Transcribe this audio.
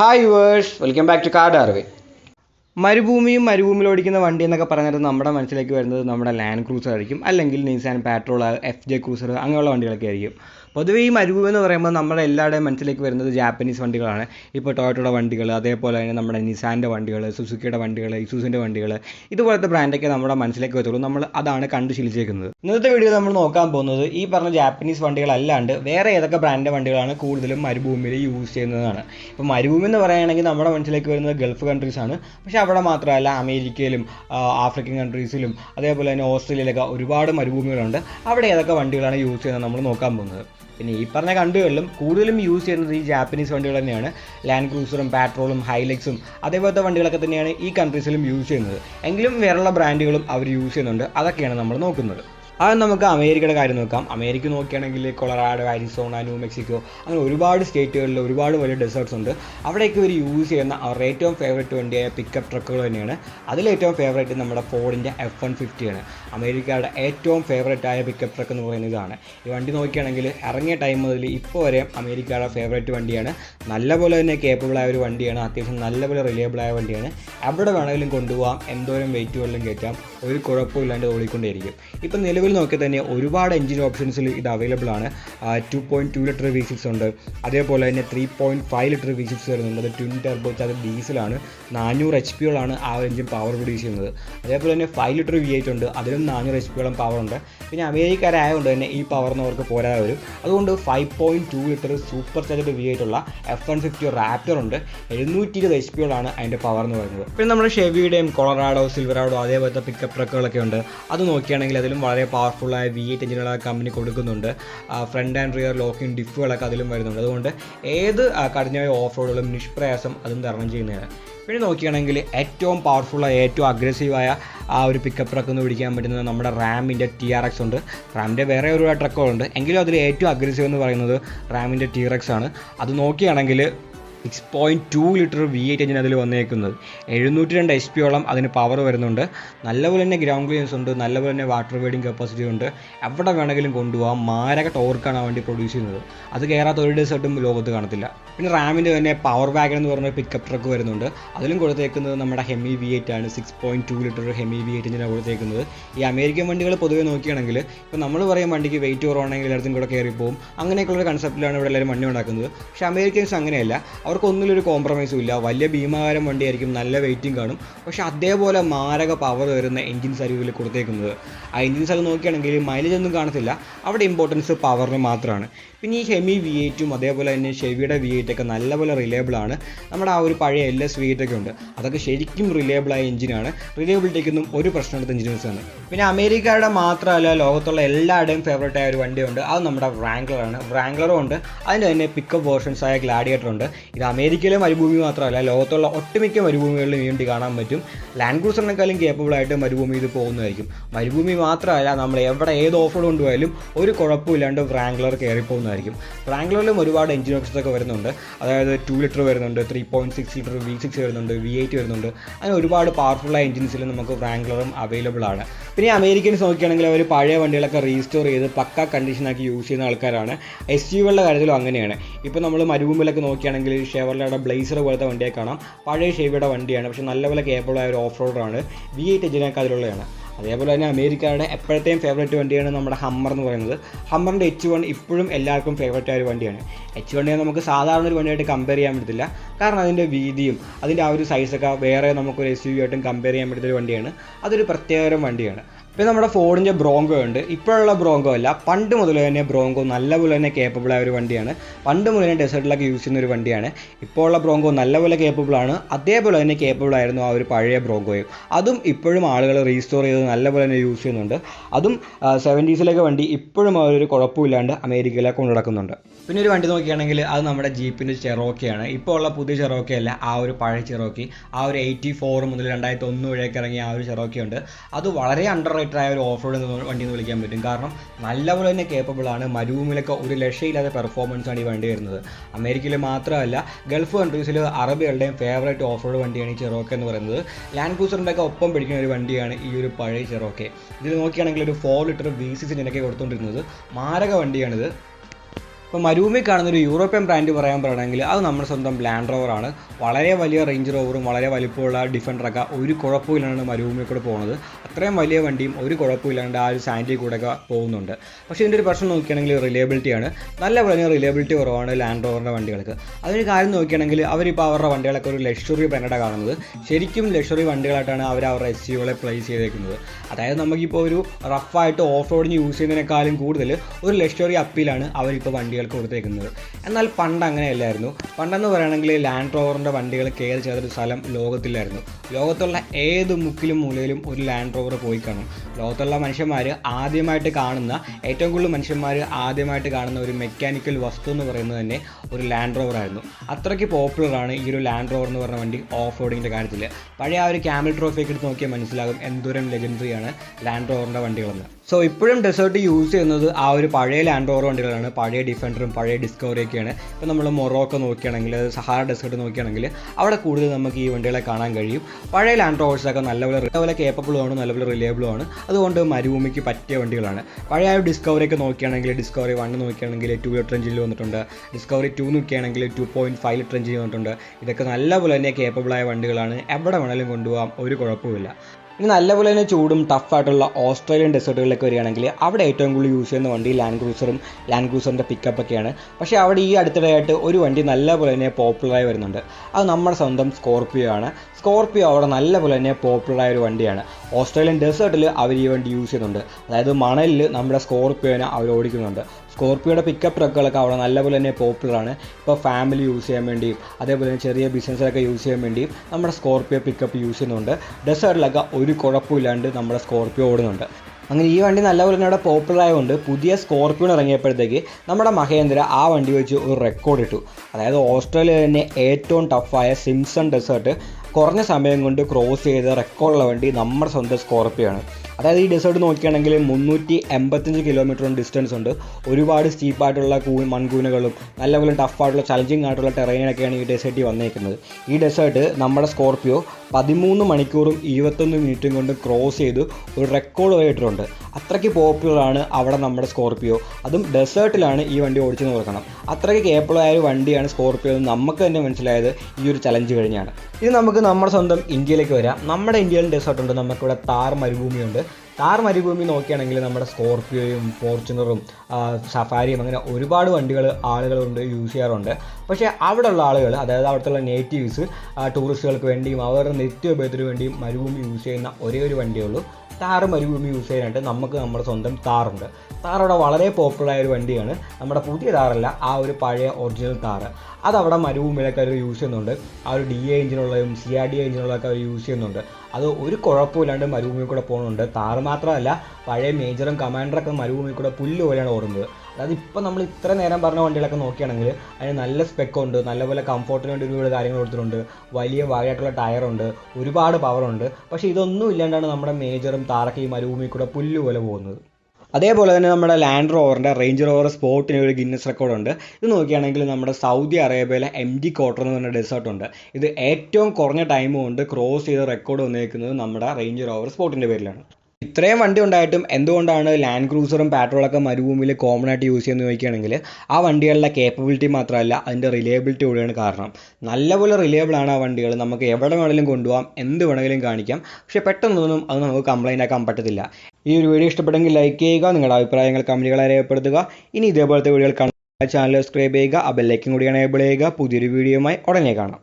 Hi viewers, welcome back to Car Darway. മരുഭൂമിയും മരുഭൂമിയിൽ ഓടിക്കുന്ന വണ്ടി എന്നൊക്കെ പറഞ്ഞാൽ നമ്മുടെ മനസ്സിലേക്ക് വരുന്നത് നമ്മുടെ ലാൻഡ് ക്രൂസർ ആയിരിക്കും. അല്ലെങ്കിൽ Nissan Patrol F J cruiser അങ്ങനെയുള്ള വണ്ടികളൊക്കെ ആയിരിക്കും. പൊതുവേ ഈ മരുഭൂമി എന്ന് പറയുമ്പോൾ നമ്മുടെ എല്ലാവരുടെയും മനസ്സിലേക്ക് വരുന്നത് ജാപ്പനീസ് വണ്ടികളാണ്. ഇപ്പോൾ ടൊയോട്ടയുടെ വണ്ടികൾ അതേപോലെ തന്നെ നമ്മുടെ നിസാന്റെ വണ്ടികൾ സുസുക്കിയുടെ വണ്ടികൾ ഇസൂസിന്റെ വണ്ടികൾ ഇതുപോലത്തെ ബ്രാൻഡൊക്കെ നമ്മുടെ മനസ്സിലേക്ക് വരത്തുള്ളൂ. നമ്മൾ അതാണ് കണ്ടു ശീലിച്ചേക്കുന്നത്. ഇന്നത്തെ വീഡിയോ നമ്മൾ നോക്കാൻ പോകുന്നത് ഈ പറഞ്ഞ ജാപ്പനീസ് വണ്ടികളല്ലാണ്ട് വേറെ ഏതൊക്കെ ബ്രാൻഡിന്റെ വണ്ടികളാണ് കൂടുതലും മരുഭൂമിയിൽ യൂസ് ചെയ്യുന്നതാണ്. ഇപ്പോൾ മരുഭൂമി എന്ന് പറയുകയാണെങ്കിൽ നമ്മുടെ മനസ്സിലേക്ക് വരുന്നത് ഗൾഫ് കൺട്രീസാണ് പക്ഷേ അവിടെ മാത്രമല്ല അമേരിക്കയിലും ആഫ്രിക്കൻ കൺട്രീസിലും അതേപോലെ തന്നെ ഓസ്ട്രേലിയയിലൊക്കെ ഒരുപാട് മരുഭൂമികളുണ്ട്. അവിടെ ഏതൊക്കെ വണ്ടികളാണ് യൂസ് ചെയ്യുന്നത് നമ്മൾ നോക്കാൻ പോകുന്നത്. പിന്നെ ഈ പറഞ്ഞ കണ്ടുകളിലും കൂടുതലും യൂസ് ചെയ്യുന്നത് ഈ ജാപ്പനീസ് വണ്ടികൾ തന്നെയാണ്. ലാൻഡ് ക്രൂസറും പാട്രോളും ഹൈലക്സും അതേപോലത്തെ വണ്ടികളൊക്കെ തന്നെയാണ് ഈ കൺട്രീസിലും യൂസ് ചെയ്യുന്നത്. എങ്കിലും വേറെയുള്ള ബ്രാൻഡുകളും അവർ യൂസ് ചെയ്യുന്നുണ്ട്. അതൊക്കെയാണ് നമ്മൾ നോക്കുന്നത്. അത് നമുക്ക് അമേരിക്കയുടെ കാര്യം നോക്കാം. അമേരിക്ക നോക്കുകയാണെങ്കിൽ കൊളറാഡോ അരിസോണ ന്യൂ മെക്സിക്കോ അങ്ങനെ ഒരുപാട് സ്റ്റേറ്റുകളിൽ ഒരുപാട് വലിയ ഡെസേർട്സ് ഉണ്ട്. അവിടേക്ക് ഇവർ യൂസ് ചെയ്യുന്ന അവരുടെ ഏറ്റവും ഫേവറേറ്റ് വണ്ടിയായ പിക്കപ്പ് ട്രക്കുകൾ തന്നെയാണ്. അതിലേറ്റവും ഫേവറേറ്റ് നമ്മുടെ ഫോർഡിന്റെ എഫ് വൺ ഫിഫ്റ്റിയാണ് അമേരിക്കയുടെ ഏറ്റവും ഫേവറേറ്റ് ആയ പിക്കപ്പ് ട്രക്ക് എന്ന് പറയുന്നത് ഇതാണ്. ഈ വണ്ടി നോക്കുകയാണെങ്കിൽ ഇറങ്ങിയ ടൈം മുതൽ ഇപ്പോൾ വരെ അമേരിക്കയുടെ ഫേവറേറ്റ് വണ്ടിയാണ്. നല്ലപോലെ തന്നെ കേപ്പബിൾ ആയ ഒരു വണ്ടിയാണ്. അത്യാവശ്യം നല്ലപോലെ റിലയബിൾ ആയ വണ്ടിയാണ്. എവിടെ വേണമെങ്കിലും കൊണ്ടുപോകാം എന്തോരം വെയിറ്റുകളിലും കയറ്റാം. ഒരു കുഴപ്പമില്ലാണ്ട് ഓടിക്കൊണ്ടേയിരിക്കും. ഇപ്പം നിലവിൽ നോക്കിയാൽ തന്നെ ഒരുപാട് എഞ്ചിൻ ഓപ്ഷൻസിൽ ഇത് അവൈലബിൾ ആണ്. Two point two litre V six ഉണ്ട്. അതേപോലെ തന്നെ three point five litre V six വരുന്നുണ്ട്. അത് ട്വിൻ ടെർബോ അത് ഡീസലാണ് നാനൂറ് എച്ച് പികളാണ് ആ എഞ്ചിൻ പവർ പ്രൊഡ്യൂസ് ചെയ്യുന്നത്. അതേപോലെ തന്നെ ഫൈവ് ലിറ്റർ വി എയ്റ്റ് ഉണ്ട്. അതിലും നാനൂറ് എച്ച് പിയോളം പവർ ഉണ്ട്. പിന്നെ അമേരിക്കരായതുകൊണ്ട് തന്നെ ഈ പവറിന് അവർക്ക് പോരാതെ വരും. അതുകൊണ്ട് five point two litre supercharged V ഉള്ള എഫ് വൺ ഫിഫ്റ്റി റാപ്റ്റർ ഉണ്ട്. എഴുന്നൂറ്റി ഇരുപത് എച്ച് പികളാണ് അതിന്റെ പവർ എന്ന് പറയുന്നത്. പിന്നെ നമ്മുടെ ഷെവിയുടെയും കൊളറാഡോ സിൽവറാഡോ അതേപോലത്തെ പിക്കപ്പ് ട്രക്കുകളൊക്കെ ഉണ്ട്. അത് നോക്കുകയാണെങ്കിൽ അതിലും വളരെ പവർഫുള്ളായ വി എയ്റ്റ് എഞ്ചിനുകളൊക്കെ കമ്പനി കൊടുക്കുന്നുണ്ട്. ഫ്രണ്ട് ആൻഡ് റിയർ ലോക്കിംഗ് ഡിഫുകളൊക്കെ അതിലും വരുന്നുണ്ട്. അതുകൊണ്ട് ഏത് കഠിനമായ ഓഫ് റോഡുകളും നിഷ്പ്രയാസം അതും തരണം ചെയ്യുന്നതാണ്. പിന്നെ നോക്കുകയാണെങ്കിൽ ഏറ്റവും പവർഫുള്ളായ ഏറ്റവും അഗ്രസീവായ ആ ഒരു പിക്കപ്പ് ട്രക്ക് എന്ന് പിടിക്കാൻ പറ്റുന്നത് നമ്മുടെ റാമിന്റെ ടി ആർ എക്സ് ഉണ്ട്. റാമിന്റെ വേറെ ഒരു ട്രക്കുകളുണ്ട് എങ്കിലും അതിൽ ഏറ്റവും അഗ്രസീവ് എന്ന് പറയുന്നത് റാമിന്റെ ടി എക്സ് ആണ്. അത് നോക്കുകയാണെങ്കിൽ six point two litre V eight engine അതിൽ വന്നേക്കുന്നത്. എഴുന്നൂറ്റി രണ്ട് എച്ച് പിയോളം അതിന് പവർ വരുന്നുണ്ട്. നല്ലപോലെ തന്നെ ഗ്രൗണ്ട് ക്ലിയൻസ് ഉണ്ട് നല്ലപോലെ തന്നെ വാട്ടർ വേഡിങ് കപ്പാസിറ്റി ഉണ്ട്. എവിടെ വേണമെങ്കിലും കൊണ്ടുപോകാം മാരക ടോർക്കാണ് ആ വണ്ടി പ്രൊഡ്യൂസ് ചെയ്യുന്നത്. അത് കയറാത്ത ഒരു ഡെസേർട്ടും ലോകത്ത് കാണത്തില്ല. പിന്നെ റാമിന്റെ തന്നെ പവർ വാഗൺ എന്ന് പറഞ്ഞ പിക്കപ്പ് ട്രക്ക് വരുന്നുണ്ട്. അതിലും കൊടുത്തേക്കുന്നത് നമ്മുടെ ഹെമി വി എയ്റ്റ് ആണ്. Six point two litre Hemi V eight എഞ്ചിനാണ് കൊടുത്തേക്കുന്നത്. ഈ അമേരിക്കൻ വണ്ടികൾ പൊതുവെ നോക്കിയാണെങ്കിൽ ഇപ്പോൾ നമ്മൾ പറയും വണ്ടിക്ക് വെയിറ്റ് കുറവാണെങ്കിൽ എല്ലായിടത്തും കൂടെ കയറി പോകും അങ്ങനെയൊക്കെയുള്ള ഒരു കൺസെപ്റ്റിലാണ് ഇവിടെ എല്ലാവരും വണ്ടി ഉണ്ടാക്കുന്നത്. പക്ഷേ അമേരിക്കൻസ് അങ്ങനെയല്ല. അവർക്ക് ഒന്നിലൊരു കോംപ്രമൈസും ഇല്ല. വലിയ ഭീമാകാരം വണ്ടിയായിരിക്കും നല്ല വെയിറ്റിംഗ് കാണും. പക്ഷേ അതേപോലെ മാരക പവർ വരുന്ന എൻജിൻ ആയിരിക്കും കൊടുത്തേക്കുന്നത്. ആ എൻജിൻ അത് നോക്കുകയാണെങ്കിൽ മൈലേജ് ഒന്നും കാണത്തില്ല. അവിടെ ഇമ്പോർട്ടൻസ് പവറിന് മാത്രമാണ് പിന്നെ ഈ ഹെമി വി എയ്റ്റും അതേപോലെ തന്നെ ഷെവിയുടെ വി എയ്റ്റ് ഒക്കെ നല്ലപോലെ റിലയബിൾ ആണ്. നമ്മുടെ ആ ഒരു പഴയ എൽ എസ് വി എയ്റ്റ് ഒക്കെ ഉണ്ട്. അതൊക്കെ ശരിക്കും റിലയബിൾ ആയ എഞ്ചിനാണ് റിലയബിലിറ്റിക്കൊന്നും ഒരു എഞ്ചിനീയേഴ്സ് ആണ്. പിന്നെ അമേരിക്കയുടെ മാത്രമല്ല ലോകത്തുള്ള എല്ലാവരുടെയും ഫേവറേറ്റ് ആയ ഒരു വണ്ടിയുണ്ട്. അത് നമ്മുടെ റാങ്ക്ലറാണ് റാങ്ക്ലറും ഉണ്ട്. അതിന്റെ തന്നെ പിക്കപ്പ് വേർഷൻസ് ആയ ഗ്ലാഡിയേറ്റർ ഉണ്ട്. ഇത് അമേരിക്കയിലെ മരുഭൂമി മാത്രമല്ല ലോകത്തുള്ള ഒട്ടുമിക്ക മരുഭൂമികളിലും ഈ കാണാൻ പറ്റും. ലാൻഡ് ക്രൂസറിനേക്കാളും കേപ്പബിൾ ആയിട്ട് മരുഭൂമി ഇത് പോകുന്നതായിരിക്കും. മരുഭൂമി മാത്രമല്ല നമ്മൾ എവിടെ ഏത് ഓഫ് റോഡ് ഒരു കുഴപ്പമില്ലാണ്ട് വ്രാങ്ക്ലർ കയറിപ്പോകുന്നതായിരിക്കും വ്രാങ്ക്ലറിലും ഒരുപാട് എഞ്ചിൻ ഓപ്ഷൻസ് ഒക്കെ വരുന്നുണ്ട്. അതായത് ടു ലിറ്റർ വരുന്നുണ്ട് three point six litre V six വരുന്നുണ്ട് വി എയ്റ്റ് വരുന്നുണ്ട്. അങ്ങനെ ഒരുപാട് പവർഫുള്ളായ എഞ്ചിൻസിൽ നമുക്ക് വ്രാങ്ക്ലറും അവൈലബിൾ ആണ്. പിന്നെ അമേരിക്കൻസ് നോക്കുകയാണെങ്കിൽ അവർ പഴയ വണ്ടികളൊക്കെ റീസ്റ്റോർ ചെയ്ത് പക്ക കണ്ടീഷനാക്കി യൂസ് ചെയ്യുന്ന ആൾക്കാരാണ്. എസ് യുകളുടെ കാര്യത്തിലും അങ്ങനെയാണ്. ഇപ്പോൾ നമ്മൾ മരുഭൂമിയിലൊക്കെ നോക്കുകയാണെങ്കിൽ ഷെവർലയുടെ ബ്ലേസർ പോലത്തെ വണ്ടിയെ കാണാം. പഴയ ഷെവിയുടെ വണ്ടിയാണ്. പക്ഷേ നല്ലപോലെ പോലെ ആയ ഒരു ഓഫ് റോഡറാണ് വി എയ്റ്റ് എഞ്ചിനൊക്കെ അതിലുള്ളതാണ് അതേപോലെ തന്നെ അമേരിക്കയുടെ എപ്പോഴത്തെയും ഫേവറേറ്റ് വണ്ടിയാണ് നമ്മുടെ ഹമ്മർ എന്ന് പറയുന്നത്. ഹമ്മറിന്റെ എച്ച് വൺ ഇപ്പോഴും എല്ലാവർക്കും ഫേവറേറ്റ് ആയ ഒരു വണ്ടിയാണ്. എച്ച് വണ്ണിനെ നമുക്ക് സാധാരണ ഒരു വണ്ടിയായിട്ട് കമ്പയർ ചെയ്യാൻ പറ്റത്തില്ല. കാരണം അതിന്റെ വീതിയും അതിന്റെ ആ ഒരു സൈസൊക്കെ വേറെ നമുക്കൊരു എസ് യു ആയിട്ടും കമ്പയർ ചെയ്യാൻ പറ്റുന്ന ഒരു വണ്ടിയാണ്. അതൊരു പ്രത്യേകതരം വണ്ടിയാണ്. പിന്നെ നമ്മുടെ ഫോർഡിന്റെ ബ്രോങ്കോ ഉണ്ട്. ഇപ്പോഴുള്ള ബ്രോങ്കോ അല്ല പണ്ട് മുതൽ തന്നെ ബ്രോങ്കോ നല്ലപോലെ തന്നെ കേപ്പബിൾ ആയ ഒരു വണ്ടിയാണ്. പണ്ട് മുതൽ തന്നെ ഡെസേർട്ടിലൊക്കെ യൂസ് ചെയ്യുന്ന ഒരു വണ്ടിയാണ്. ഇപ്പോൾ ഉള്ള ബ്രോങ്കോ നല്ലപോലെ കേപ്പബിൾ ആണ്. അതേപോലെ തന്നെ കേപ്പബിൾ ആയിരുന്നു ആ ഒരു പഴയ ബ്രോങ്കോയും. അതും ഇപ്പോഴും ആളുകൾ റീസ്റ്റോർ ചെയ്ത് നല്ലപോലെ തന്നെ യൂസ് ചെയ്യുന്നുണ്ട്. അതും സെവന്റീസിലൊക്കെ വണ്ടി ഇപ്പോഴും ആ ഒരു കുഴപ്പമില്ലാണ്ട് അമേരിക്കയിലേക്ക് കൊണ്ടു നടക്കുന്നുണ്ട്. പിന്നെ ഒരു വണ്ടി നോക്കുകയാണെങ്കിൽ അത് നമ്മുടെ ജീപ്പിന്റെ ചെറോക്കയാണ് ഇപ്പോൾ ഉള്ള പുതിയ ചെറോക്കി അല്ല ആ ഒരു പഴയ ചെറോക്കി ആ ഒരു എയ്റ്റി ഫോർ മുതൽ രണ്ടായിരത്തി ഒന്ന് വഴിയൊക്കെ ഇറങ്ങിയ ആ ഒരു ചെറോക്കി ഉണ്ട്. അത് വളരെ അണ്ടർ റേറ്റഡ് ആയ ഒരു ഓഫ് റോഡ് വണ്ടി എന്ന് വിളിക്കാൻ പറ്റും. കാരണം നല്ലപോലെ തന്നെ കേപ്പബിൾ ആണ്. മരുഭൂമിയിലൊക്കെ ഒരു ലക്ഷയില്ലാത്ത പെർഫോമൻസ് ആണ് ഈ വണ്ടി വരുന്നത്. അമേരിക്കയിൽ മാത്രമല്ല ഗൾഫ് കൺട്രീസിൽ അറബികളുടെയും ഫേവറേറ്റ് ഓഫ് റോഡ് വണ്ടിയാണ് ഈ ചെറോക്കെ എന്ന് പറയുന്നത്. ലാൻഡ് ക്രൂസറിന്റെ ഒക്കെ ഒപ്പം പിടിക്കുന്ന ഒരു വണ്ടിയാണ് ഈ ഒരു പഴയ ചെറോക്കെ ഇതിൽ നോക്കിയാണെങ്കിൽ ഒരു ഫോർ ലിറ്റർ വി സിക്സിനൊക്കെ കൊടുത്തുകൊണ്ടിരുന്നത് മാരക വണ്ടിയാണിത്. ഇപ്പോൾ മരൂമി കാണുന്ന ഒരു യൂറോപ്യൻ ബ്രാൻഡ് പറയാൻ പറയുകയാണെങ്കിൽ അത് നമ്മുടെ സ്വന്തം ലാൻഡ് റോവറാണ് വളരെ വലിയ റേഞ്ച് റോവറും വളരെ വലിപ്പമുള്ള ഡിഫൻഡറൊക്കെ ഒരു കുഴപ്പമില്ലാണ്ട് മരുഭൂമിയിൽ കൂടെ പോകുന്നത്. അത്രയും വലിയ വണ്ടിയും ഒരു കുഴപ്പമില്ലാണ്ട് ആ ഒരു സാൻഡിൽ കൂടെയൊക്കെ പോകുന്നുണ്ട്. പക്ഷേ ഇതിന്റെ ഒരു പ്രശ്നം നോക്കുകയാണെങ്കിൽ റിലയബിലിറ്റിയാണ് നല്ല വലിയ റിലയബിലിറ്റി കുറവാണ് ലാൻഡ് റോവറിന്റെ വണ്ടികൾക്ക്. അതിന് കാര്യം നോക്കുകയാണെങ്കിൽ അവരിപ്പോൾ അവരുടെ വണ്ടികളൊക്കെ ഒരു ലക്ഷറി ബ്രാൻഡാണ് കാണുന്നത്. ശരിക്കും ലക്ഷറി വണ്ടികളായിട്ടാണ് അവർ അവരുടെ എസ് സികളെ പ്ലേസ് ചെയ്തേക്കുന്നത്. അതായത് നമുക്കിപ്പോൾ ഒരു റഫായിട്ട് ഓഫ് റോഡിന് യൂസ് ചെയ്യുന്നതിനേക്കാളും കൂടുതൽ ഒരു ലക്ഷറി അപ്പീലാണ് അവരിപ്പോൾ വണ്ടികൾക്ക് കൊടുത്തേക്കുന്നത്. എന്നാൽ പണ്ട് അങ്ങനെയല്ലായിരുന്നു. പണ്ടെന്ന് പറയുകയാണെങ്കിൽ ലാൻഡ് റോവറിന്റെ വണ്ടികൾ കയറി ചെയ്തൊരു സ്ഥലം ലോകത്തില്ലായിരുന്നു. ലോകത്തുള്ള ഏത് മുക്കിലും മൂലയിലും ഒരു ലാൻഡ് റോവർ പോയി കാണും. ലോകത്തുള്ള മനുഷ്യന്മാർ ആദ്യമായിട്ട് കാണുന്ന ഏറ്റവും കൂടുതൽ മനുഷ്യന്മാർ ആദ്യമായിട്ട് കാണുന്ന ഒരു മെക്കാനിക്കൽ വസ്തു എന്ന് പറയുന്നത് തന്നെ ഒരു ലാൻഡ് റോവറായിരുന്നു അത്രയ്ക്ക് പോപ്പുലറാണ് ഈ ഒരു ലാൻഡ് റോവർ എന്ന് പറഞ്ഞ വണ്ടി ഓഫ് റോഡിങ്ങിന്റെ കാര്യത്തിൽ പഴയ ആ ഒരു ക്യാമൽ ട്രോഫിയൊക്കെ എടുത്ത് നോക്കിയാൽ മനസ്സിലാകും എന്തോരം ലെജൻഡറിയാണ് ലാൻഡ് റോവറിന്റെ വണ്ടികളെന്ന്. സോ ഇപ്പോഴും ഡെസേർട്ട് യൂസ് ചെയ്യുന്നത് ആ ഒരു പഴയ ലാൻഡ് റോവർ വണ്ടികളാണ്. പഴയ ഡിഫൻഡറും പഴയ ഡിസ്കവറിയൊക്കെയാണ് ഇപ്പോൾ നമ്മൾ മൊറോക്കോ നോക്കുകയാണെങ്കിൽ സഹാറ ഡെസേർട്ട് നോക്കുകയാണെങ്കിൽ അവിടെ കൂടുതൽ നമുക്ക് ഈ വണ്ടികളെ കാണാൻ കഴിയും. പഴയ ലാൻഡ് റോവേഴ്സൊക്കെ നല്ലപോലെ നല്ലപോലെ കേപ്പബിളും ആണ് നല്ലപോലെ റിലയബിളും ആണ്. അതുകൊണ്ട് മരുഭൂമിക്ക് പറ്റിയ വണ്ടികളാണ്. പഴയ ഡിസ്കവറി ഒക്കെ നോക്കുകയാണെങ്കിൽ ഡിസ്കവറി വൺ നോക്കുകയാണെങ്കിൽ ടു ലിറ്റർ എഞ്ചിൽ വന്നിട്ടുണ്ട്. ഡിസ്കവറി ടു നോക്കുകയാണെങ്കിൽ two point five litre engine വന്നിട്ടുണ്ട്. ഇതൊക്കെ നല്ലപോലെ തന്നെ കേപ്പബിളായ വണ്ടികളാണ്. എവിടെ വേണമെങ്കിലും കൊണ്ടുപോകാം ഒരു കുഴപ്പമില്ല ഇനി നല്ലപോലെ തന്നെ ചൂടും ടഫായിട്ടുള്ള ഓസ്ട്രേലിയൻ ഡെസേർട്ടുകളിലേക്ക് വരികയാണെങ്കിൽ അവിടെ ഏറ്റവും കൂടുതൽ യൂസ് ചെയ്യുന്ന വണ്ടി ലാൻഡ് ക്രൂസറും ലാൻഡ് ക്രൂസറിന്റെ പിക്കപ്പൊക്കെയാണ് പക്ഷേ അവിടെ ഈ അടുത്തിടെയായിട്ട് ഒരു വണ്ടി നല്ലപോലെ തന്നെ പോപ്പുലറായി വരുന്നുണ്ട്. അത് നമ്മുടെ സ്വന്തം സ്കോർപ്പിയോ ആണ്. സ്കോർപ്പിയോ അവിടെ നല്ലപോലെ തന്നെ പോപ്പുലറായ ഒരു വണ്ടിയാണ്. ഓസ്ട്രേലിയൻ ഡെസേർട്ടിൽ അവർ ഈ വണ്ടി യൂസ് ചെയ്യുന്നുണ്ട്. അതായത് മണലിൽ നമ്മുടെ സ്കോർപ്പിയോനെ അവർ ഓടിക്കുന്നുണ്ട്. സ്കോർപ്പിയോയുടെ പിക്കപ്പ് ട്രക്കുകളൊക്കെ അവിടെ നല്ലപോലെ തന്നെ പോപ്പുലറാണ് ഇപ്പോൾ ഫാമിലി യൂസ് ചെയ്യാൻ വേണ്ടിയും അതേപോലെ തന്നെ ചെറിയ ബിസിനസ്സിലൊക്കെ യൂസ് ചെയ്യാൻ വേണ്ടിയും നമ്മുടെ സ്കോർപ്പിയോ പിക്കപ്പ് യൂസ് ചെയ്യുന്നുണ്ട്. ഡെസേർട്ടിലൊക്കെ ഒരു കുഴപ്പമില്ലാണ്ട് നമ്മുടെ സ്കോർപ്പിയോ ഓടുന്നുണ്ട്. അങ്ങനെ ഈ വണ്ടി നല്ലപോലെ തന്നെ ഇവിടെ പോപ്പുലർ ആയതുകൊണ്ട് പുതിയ സ്കോർപ്പിയോൺ ഇറങ്ങിയപ്പോഴത്തേക്ക് നമ്മുടെ മഹേന്ദ്ര ആ വണ്ടി വെച്ച് ഒരു റെക്കോർഡ് ഇട്ടു. അതായത് ഓസ്ട്രേലിയ തന്നെ ഏറ്റവും ടഫായ സിംസൺ ഡെസേർട്ട് കുറഞ്ഞ സമയം കൊണ്ട് ക്രോസ് ചെയ്ത റെക്കോർഡുള്ള വണ്ടി നമ്മുടെ സ്വന്തം സ്കോർപ്പിയോ ആണ്. അതായത് ഈ ഡെസേർട്ട് നോക്കുകയാണെങ്കിൽ മുന്നൂറ്റി എൺപത്തഞ്ച് കിലോമീറ്റർ ഡിസ്റ്റൻസ് ഉണ്ട്. ഒരുപാട് സ്റ്റീപ്പായിട്ടുള്ള കൂ മൺകൂനകളും നല്ലപോലെ ടഫായിട്ടുള്ള ചലഞ്ചിങ് ആയിട്ടുള്ള ടെറൈനൊക്കെയാണ് ഈ ഡെസേർട്ടിൽ വന്നേക്കുന്നത്. ഈ ഡെസേർട്ട് നമ്മുടെ സ്കോർപ്പിയോ പതിമൂന്ന് മണിക്കൂറും ഇരുപത്തൊന്ന് മിനിറ്റും കൊണ്ട് ക്രോസ് ചെയ്ത് ഒരു റെക്കോർഡ് വരെ ഇട്ടിട്ടുണ്ട് അത്രയ്ക്ക് പോപ്പുലറാണ് അവിടെ നമ്മുടെ സ്കോർപ്പിയോ അതും ഡെസേർട്ടിലാണ് ഈ വണ്ടി ഓടിച്ചെന്ന് ഓർക്കണം. അത്രയ്ക്ക് കേപ്പബിളായ ഒരു വണ്ടിയാണ് സ്കോർപ്പിയോ എന്ന് നമുക്ക് തന്നെ മനസ്സിലായത് ഈ ഒരു ചലഞ്ച് കഴിഞ്ഞാണ്. ഇനി നമുക്ക് നമ്മുടെ സ്വന്തം ഇന്ത്യയിലേക്ക് വരാം. നമ്മുടെ ഇന്ത്യയിൽ ഡെസേർട്ട് ഉണ്ട്. നമുക്കിവിടെ താർ മരുഭൂമിയുണ്ട്. താർ മരുഭൂമി നോക്കുകയാണെങ്കിൽ നമ്മുടെ സ്കോർപ്പിയോയും ഫോർച്യൂണറും സഫാരിയും അങ്ങനെ ഒരുപാട് വണ്ടികൾ ആളുകളുണ്ട് യൂസ് ചെയ്യാറുണ്ട്. പക്ഷേ അവിടെയുള്ള ആളുകൾ അതായത് അവിടുത്തെ നേറ്റീവ്സ് ടൂറിസ്റ്റുകൾക്ക് വേണ്ടിയും അവരുടെ നിത്യോപയോഗത്തിന് വേണ്ടിയും മരുഭൂമി യൂസ് ചെയ്യുന്ന ഒരേ ഒരു വണ്ടിയേ ഉള്ളൂ. താറ് മരുഭൂമി യൂസ് ചെയ്യാനായിട്ട് നമുക്ക് നമ്മുടെ സ്വന്തം താറുണ്ട് താറവിടെ വളരെ പോപ്പുലറായ ഒരു വണ്ടിയാണ്. നമ്മുടെ പുതിയ താറല്ല ആ ഒരു പഴയ ഒറിജിനൽ താറ് അതവിടെ മരുഭൂമിയിലൊക്കെ അവർ യൂസ് ചെയ്യുന്നുണ്ട്. ആ ഒരു ഡി എ എഞ്ചിനുള്ളതും സി ആർ ഡി എ എഞ്ചിനുള്ളതൊക്കെ അവർ യൂസ് ചെയ്യുന്നുണ്ട്. അത് ഒരു കുഴപ്പമില്ലാണ്ട് മരുഭൂമിയിൽ കൂടെ പോകുന്നുണ്ട്. താറ് മാത്രമല്ല പഴയ മേജറും കമാൻഡറൊക്കെ മരുഭൂമിയിൽ കൂടെ പുല്ല് പോലെയാണ് ഓടുന്നത്. അതായത് ഇപ്പം നമ്മൾ ഇത്ര നേരം പറഞ്ഞ വണ്ടികളൊക്കെ നോക്കുകയാണെങ്കിൽ അതിന് നല്ല സ്പെക്കുണ്ട് നല്ലപോലെ കംഫോർട്ടിന് വേണ്ടി ഒരുപാട് കാര്യങ്ങൾ കൊടുത്തിട്ടുണ്ട്. വലിയ വാഴയായിട്ടുള്ള ടയറുണ്ട് ഒരുപാട് പവറുണ്ട് പക്ഷേ ഇതൊന്നും ഇല്ലാണ്ടാണ് നമ്മുടെ മേജറും താറക്കയും മരുഭൂമി കൂടെ പുല്ല് പോലെ പോകുന്നത്. അതേപോലെ തന്നെ നമ്മുടെ ലാൻഡ് റോവറിന്റെ റേഞ്ച് റോവർ സ്പോട്ടിന് ഒരു ഗിന്നസ് റെക്കോർഡുണ്ട് ഇത് നോക്കുകയാണെങ്കിൽ നമ്മുടെ സൗദി അറേബ്യയിലെ എം ജി കോട്ടർ എന്ന് പറഞ്ഞ ഡെസേർട്ടുണ്ട് ഇത് ഏറ്റവും കുറഞ്ഞ ടൈം കൊണ്ട് ക്രോസ് ചെയ്ത റെക്കോർഡ് വന്നേക്കുന്നത് നമ്മുടെ റേഞ്ച് റോവർ സ്പോർട്ടിന്റെ പേരിലാണ്. ഇത്രയും വണ്ടി ഉണ്ടായിട്ടും എന്തുകൊണ്ടാണ് ലാൻഡ് ക്രൂസറും പാട്രോളൊക്കെ മരുഭൂമിയിൽ കോമൺ ആയിട്ട് യൂസ് ചെയ്യുന്നത് ചോദിക്കുകയാണെങ്കിൽ ആ വണ്ടികളുടെ കേപ്പബിലിറ്റി മാത്രമല്ല അതിന്റെ റിലയബിലിറ്റി കൂടിയാണ് കാരണം. നല്ലപോലെ റിലയബിൾ ആണ് ആ വണ്ടികൾ. നമുക്ക് എവിടെ വേണമെങ്കിലും കൊണ്ടുപോകാം എന്ത് വേണമെങ്കിലും കാണിക്കാം. പക്ഷേ പെട്ടെന്നൊന്നും അത് നമുക്ക് കംപ്ലൈന്റ് ആക്കാൻ പറ്റത്തില്ല. ഈ ഒരു വീഡിയോ ഇഷ്ടപ്പെട്ടെങ്കിൽ ലൈക്ക് ചെയ്യുക നിങ്ങളുടെ അഭിപ്രായങ്ങൾ കമന്റുകളെ രേഖപ്പെടുത്തുക. ഇനി ഇതേപോലത്തെ വീഡിയോകൾ കാണാൻ ചാനൽ സബ്സ്ക്രൈബ് ചെയ്യുക ആ ബെല്ലൈക്കും കൂടി എനേബിൾ ചെയ്യുക. പുതിയൊരു വീഡിയോയുമായി ഉടനെ കാണാം.